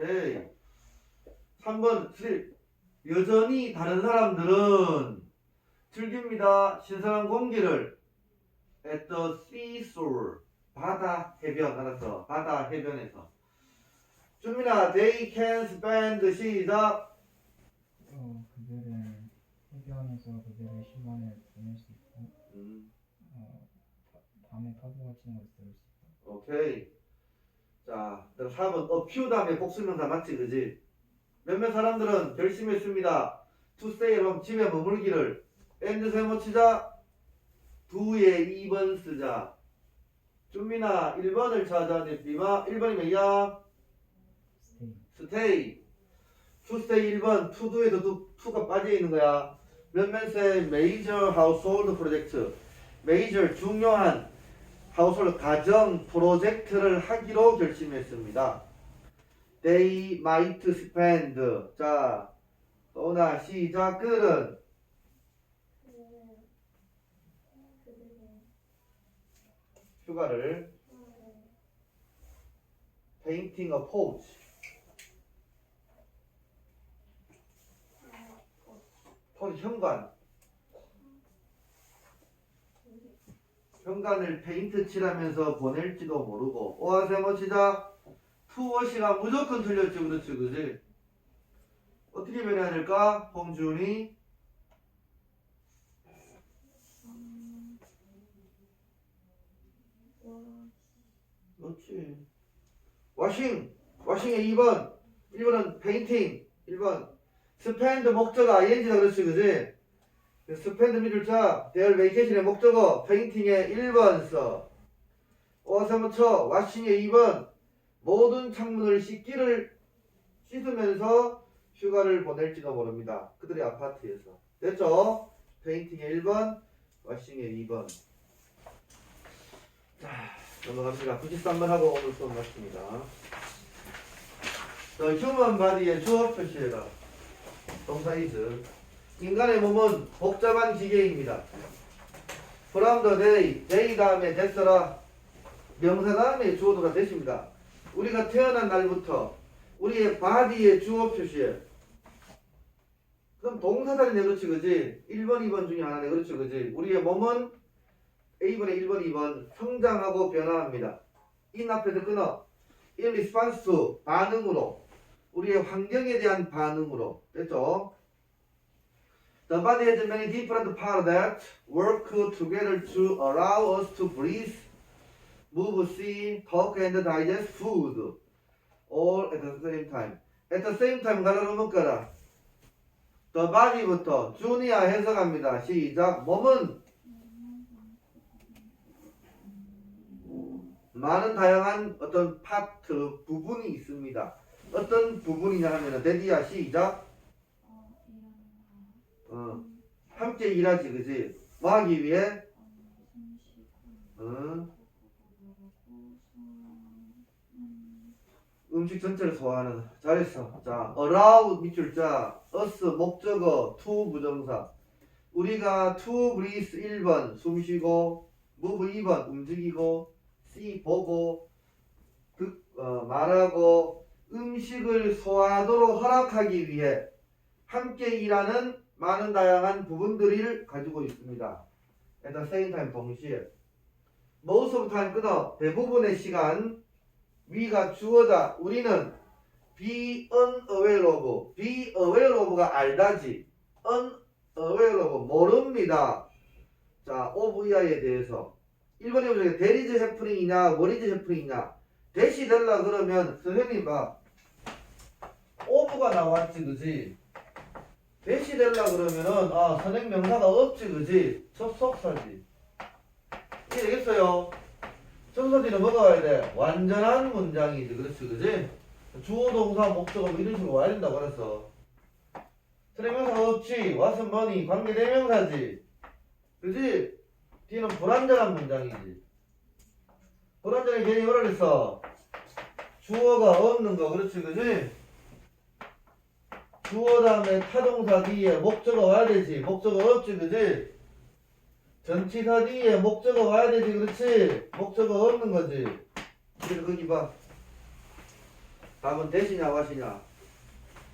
오케이. 3번 슬립. 여전히 다른 사람들은 즐깁니다. 신선한 공기를 at the seashore. 바다 해변 알았어. 바다 해변에서. 준민아, they can spend 시작. 어, 그들은 해변에서 그들의 시간을 보낼 수 있고 음, 어, 바- 밤에 파도가 치는 것을 들을 수 있다. 오케이. 자, 그럼 4번 a few 다음에 복수명사 맞지, 그지? 몇몇 사람들은 결심했습니다. to stay home, 집에 머물기를. and 세모 치자. do에 2번 쓰자. 준민아, 1번을 찾아내, 비마. 1번이면 야, stay. to stay 1번, to do에도 to, to가 빠져있는 거야. 몇몇의 major household project. major, 중요한 하우스홀드 가정 프로젝트를 하기로 결심했습니다. They might spend. 자, 또나 시작. 그들은 휴가를 painting a porch. porch 현관. 현관을 페인트 칠하면서 보낼지도 모르고 오아 세모 치자? 투워시가 무조건 틀렸지 그렇지 그지? 어떻게 변해야 될까? 홍준이. 그렇지. 와싱 와싱의 2번. 1번은 페인팅 1번. 스펜드 목적어 ing다 그렇지 그지 스펜드 미들 자 대열 베이케이션의 목적어 페인팅의 1번 써쳐 와싱의 2번 모든 창문을 씻기를 씻으면서 휴가를 보낼지도 모릅니다. 그들의 아파트에서. 됐죠? 페인팅의 1번, 와싱의 2번. 자, 넘어갑니다. 93번 하고 오늘 수업 마칩니다. 더 휴먼 바디의 주어 표시해라. 동사 is. 인간의 몸은 복잡한 기계입니다. from the day, day 다음에 됐어라. 명사 다음에 주어도가 되십니다. 우리가 태어난 날부터 우리의 바디의 주어 표시에. 그럼 동사다리네 그렇지 그지? 1번 2번 중에 하나네. 그렇지 그지? 우리의 몸은 A번에 1번 2번 성장하고 변화합니다. 인 앞에서 끊어. in response 반응으로. 우리의 환경에 대한 반응으로. 됐죠 The body has many different parts that work together to allow us to breathe move, see, talk, and digest food all at the same time. At the same time 가로로 묶어라. The body부터 주니아 해석합니다. 시작. 몸은 많은 다양한 어떤 파트 부분이 있습니다. 어떤 부분이냐 하면은 데디야 시작. 어 함께 일하지 그지? 뭐 하기 위해? 어 음식 전체를 소화하는 잘했어 자 allow 밑줄 자 us 목적어 to 부정사 우리가 to breathe 1번 숨 쉬고 move 2번 움직이고 see 보고 듣 어, 말하고 음식을 소화하도록 허락하기 위해 함께 일하는 많은 다양한 부분들을 가지고 있습니다. at the same time 동시에 most of time 끊어 대부분의 시간 위가 주어다. 우리는 be unaware of. be aware of가 알다지. unaware of 모릅니다. 자, 이하에 대해서 1번에 보면 there is happening이냐, what is happening이냐. 대시 될라 그러면 선생님 봐. of가 나왔지, 그지? 대시 될라 그러면은 아, 선행 명사가 없지, 그지? 접속사지. 이해 되겠어요? 청소지는 뭐가 와야 돼? 완전한 문장이지. 그렇지, 그지? 주어, 동사, 목적어 뭐 이런 식으로 와야 된다고 그랬어. 트레명사가 없지. 왓슨 머니 관계대명사지. 그지? 뒤는 불완전한 문장이지. 불완전의 개념이 뭐라 그랬어? 주어가 없는 거. 그렇지, 그지? 주어 다음에 타동사 뒤에 목적어 와야 되지. 목적어 없지, 그지? 전치사 뒤에 목적어 와야 되지 그렇지? 목적어 없는 거지. 그래서 거기 봐. 답은 대시냐 와시냐?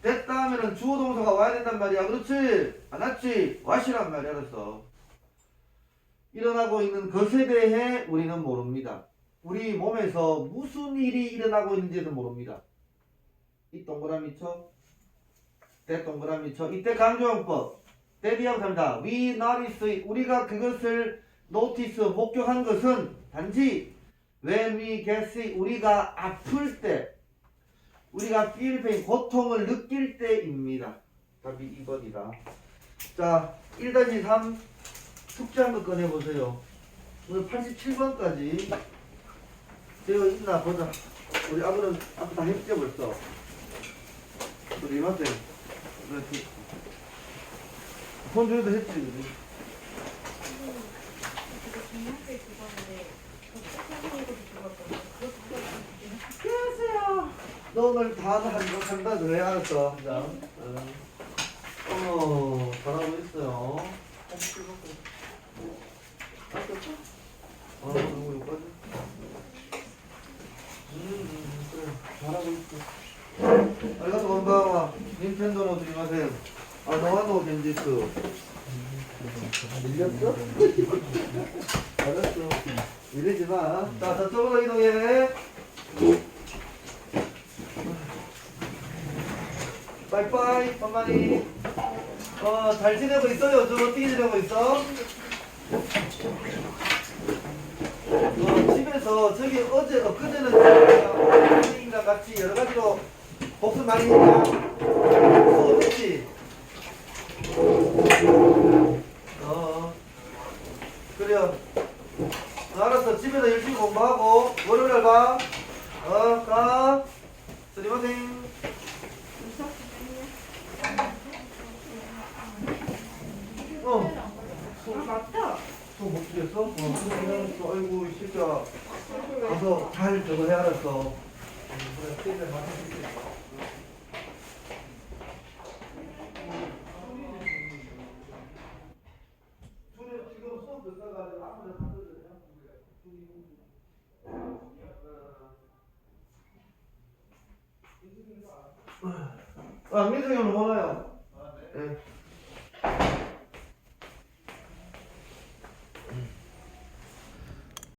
됐다 하면은 주어 동사가 와야 된단 말이야 그렇지? 안 왔지? 와시란 말이야 그래서. 일어나고 있는 것에 대해 우리는 모릅니다. 우리 몸에서 무슨 일이 일어나고 있는지도 모릅니다. 이 동그라미 쳐 대 동그라미. 쳐 이때 강조용법. 대비하고 합니다 we notice 우리가 그것을 notice 목격한 것은 단지 when we get 우리가 아플 때 우리가 feel pain 고통을 느낄 때입니다. 답이 2번이다. 자1-3 숙제 한번 꺼내보세요. 오늘 87번까지. 되어 있나 보자 우리 아버는 앞에 다 했죠 벌써 우리 이마트 그렇지. 손 줘도 했지 그지? 너 오늘 단어 한거 한다 그래 알았어. 한 장. 응. 어머 잘하고 있어요. 어 너무 욕하지 음 그래. 잘하고 있어 닌텐도로 드리마셈 아 밀렸어? 알았어. 밀리지 마 자 저쪽으로 이동해. 빠이빠이 엄마니 어 잘 지내고 있어요 요즘 어떻게 지내고 있어? 어 집에서 저기 어제 엊그제는 선생님과 같이 여러 가지로 복습 많이 했냐? 수업 했지? 어 그래요 어, 알았어 집에서 열심히 공부하고 월요일날 봐 어 가 스리마생 어. 아 맞다. 또못 주겠어? 어, 그러면 또 아이고 이 새끼야 가서 잘 저거 해 알았어. 아, 민성이 오늘 뭐나요? 네.